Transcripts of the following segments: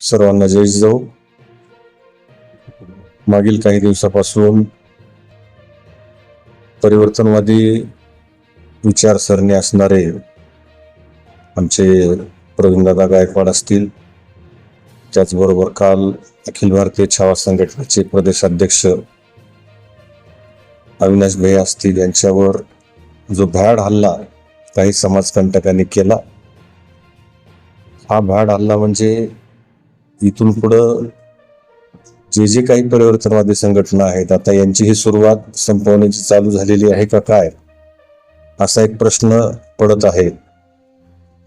सर्वांना जय जाऊ मागील काही दिवसापासून परिवर्तनवादी विचारसरणी असणारे आमचे प्रवीणदादा गायकवाड असतील. त्याचबरोबर काल अखिल भारतीय छावा संघटनेचे प्रदेशाध्यक्ष अविनाश भैया असतील यांच्यावर जो भ्याड हल्ला काही समाजकंटकांनी केला हा भ्याड हल्ला म्हणजे इथून पुढं जे जे काही परिवर्तनवादी संघटना आहेत आता यांची ही सुरुवात संपवण्याची चालू झालेली आहे का काय? असा एक प्रश्न पडत आहे.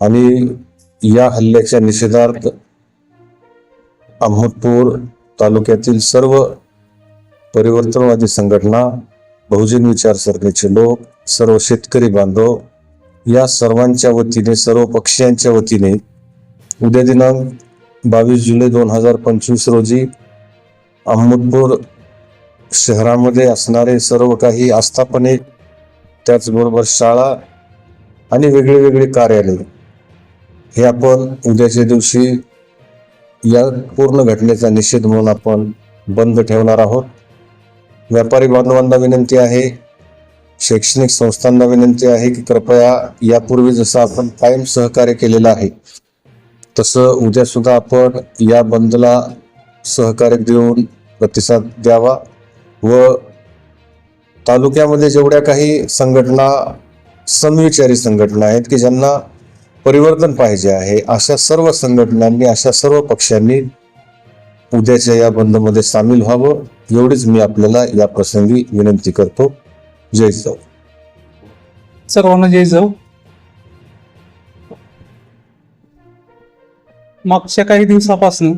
आणि या हल्ल्याच्या निषेधार्थ अहमदपूर तालुक्यातील सर्व परिवर्तनवादी संघटना बहुजन विचारसरणीचे लोक सर्व शेतकरी बांधव या सर्वांच्या वतीने सर्व पक्षीयांच्या वतीने उद्या दिनांक बावीस जुलै दोन हजार पंचवीस रोजी अहमदपूर शहरामध्ये असणारे सर्व काही आस्थापने त्याचबरोबर शाळा आणि वेगळे वेगळे कार्यालय हे आपण उद्याच्या दिवशी या पूर्ण घटनेचा निषेध म्हणून आपण बंद ठेवणार आहोत. व्यापारी बांधवांना विनंती आहे शैक्षणिक संस्थांना विनंती आहे की कृपया यापूर्वी जसं आपण कायम सहकार्य केलेलं आहे तसं उद्या सुद्धा आपण या बंदला सहकार्य देऊन प्रतिसाद द्यावा व तालुक्यामध्ये जेवढ्या काही संघटना समविचारी संघटना आहेत की ज्यांना परिवर्तन पाहिजे आहे अशा सर्व संघटनांनी अशा सर्व पक्षांनी उद्याच्या या बंदमध्ये सामील व्हावं एवढीच मी आपल्याला या प्रसंगी विनंती करतो. जय जाऊ सर्वांना जय जाऊ मागच्या काही दिवसापासून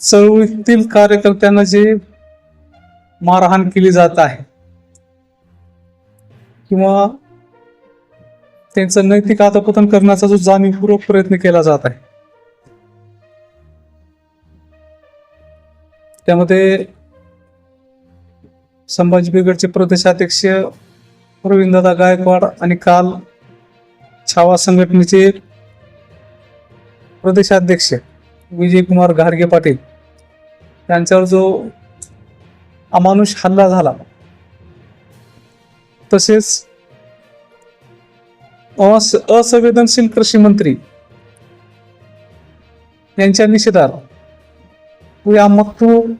चळवळीतील कार्यकर्त्यांना जे मारहाण केली जात आहे किंवा त्यांचं नैतिक आतापतन करण्याचा जो जाणीवपूर्वक प्रयत्न केला जात आहे त्यामध्ये संभाजी ब्रिगेडचे प्रदेशाध्यक्ष प्रवीणदादा गायकवाड आणि काल छावा संघटनेचे प्रदेशाध्यक्ष विजयकुमार घारगे पाटील यांच्यावर जो अमानुष हल्ला झाला तसेच असंवेदनशील कृषी मंत्री यांच्या निषेधार्थ पुढे मक्तूर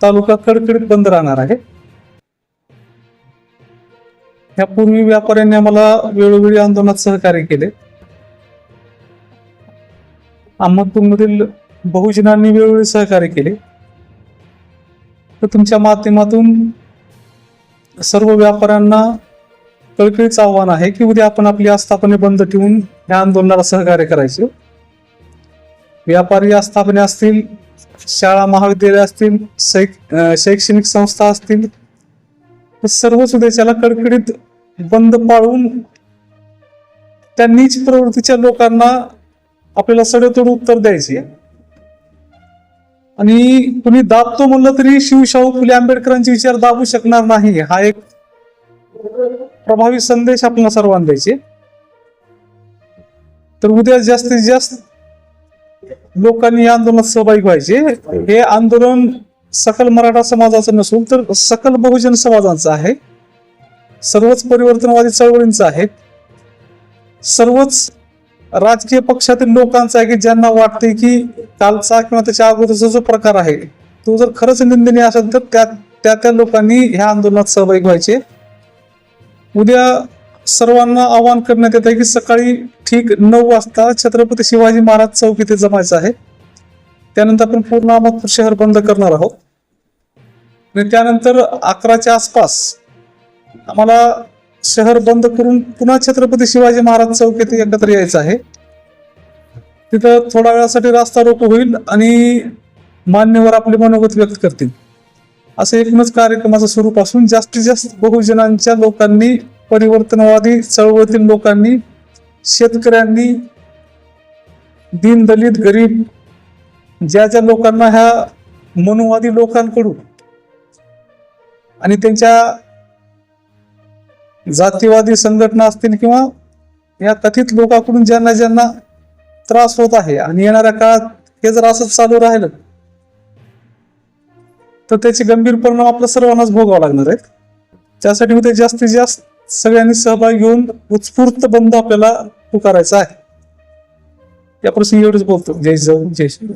तालुका कडकडीत बंद राहणार आहे. यापूर्वी व्यापाऱ्यांनी आम्हाला वेळोवेळी आंदोलनात सहकार्य केले. अहमदपूरमधील बहुजनांनी वेळोवेळी सहकार्य केले. तर तुमच्या माध्यमातून सर्व व्यापाऱ्यांना कळकळीचं आव्हान आहे की उद्या आपण आपली आस्थापने बंद ठेवून या आंदोलनाला सहकार्य करायचे. व्यापारी आस्थापने असतील शाळा महाविद्यालय असतील शैक्षणिक संस्था असतील सर्वच उद्याच्याला कडकडीत बंद पाळून त्या नीच प्रवृत्तीच्या लोकांना आपल्याला सडेतोड उत्तर द्यायचे. आणि कुणी दाबतो म्हणलं तरी शिवशाहू फुले आंबेडकरांचे विचार दाबू शकणार नाही. हा एक प्रभावी संदेश आपल्याला सर्वांना द्यायचे. तर उद्या जास्तीत जास्त लोकांनी या आंदोलनात सहभागी व्हायचे. हे आंदोलन सकल मराठा समाजाचं नसून तर सकल बहुजन समाजाचं आहे. सर्वच परिवर्तनवादी चळवळींचं आहे. सर्वच राजकीय पक्षातील लोकांचं आहे की ज्यांना वाटते की कालचा किंवा त्याच्या अगोदरचा जो प्रकार आहे तो जर खरंच निंदनीय असेल तर त्या त्या त्या लोकांनी ह्या आंदोलनात सहभागी व्हायचे. उद्या सर्वांना आवाहन करण्यात येत आहे की सकाळी ठीक नऊ वाजता छत्रपती शिवाजी महाराज चौक इथे जमायचं आहे. त्यानंतर आपण पूर्ण अहमदपूर शहर बंद करणार आहोत. आणि त्यानंतर अकराच्या आसपास आम्हाला शहर बंद करून पुन्हा छत्रपती शिवाजी महाराज चौक येथे एकत्र यायचं आहे. तिथं थोड्या वेळासाठी रास्ता रोको होईल आणि मान्यवर आपले मनोगत व्यक्त करतील. असं एकूणच कार्यक्रमाचं स्वरूप असून जास्तीत जास्त बहुजनांच्या लोकांनी परिवर्तनवादी चळवळीतील लोकांनी शेतकऱ्यांनी दीन दलित गरीब ज्या ज्या लोकांना ह्या मनुवादी लोकांकडून आणि त्यांच्या जातीवादी संघटना असतील किंवा या कथित लोकांकडून ज्यांना ज्यांना त्रास होत आहे आणि येणाऱ्या काळात हे जर असंच चालू राहिलं तर त्याचे गंभीर परिणाम आपल्या सर्वांनाच भोगावं लागणार आहेत. त्यासाठी मग ते जास्तीत जास्त सगळ्यांनी सहभाग घेऊन उत्स्फूर्त बंद आपल्याला पुकारायचा आहे. या प्रसंगी एवढंच बोलतो. जय जवान जय श्री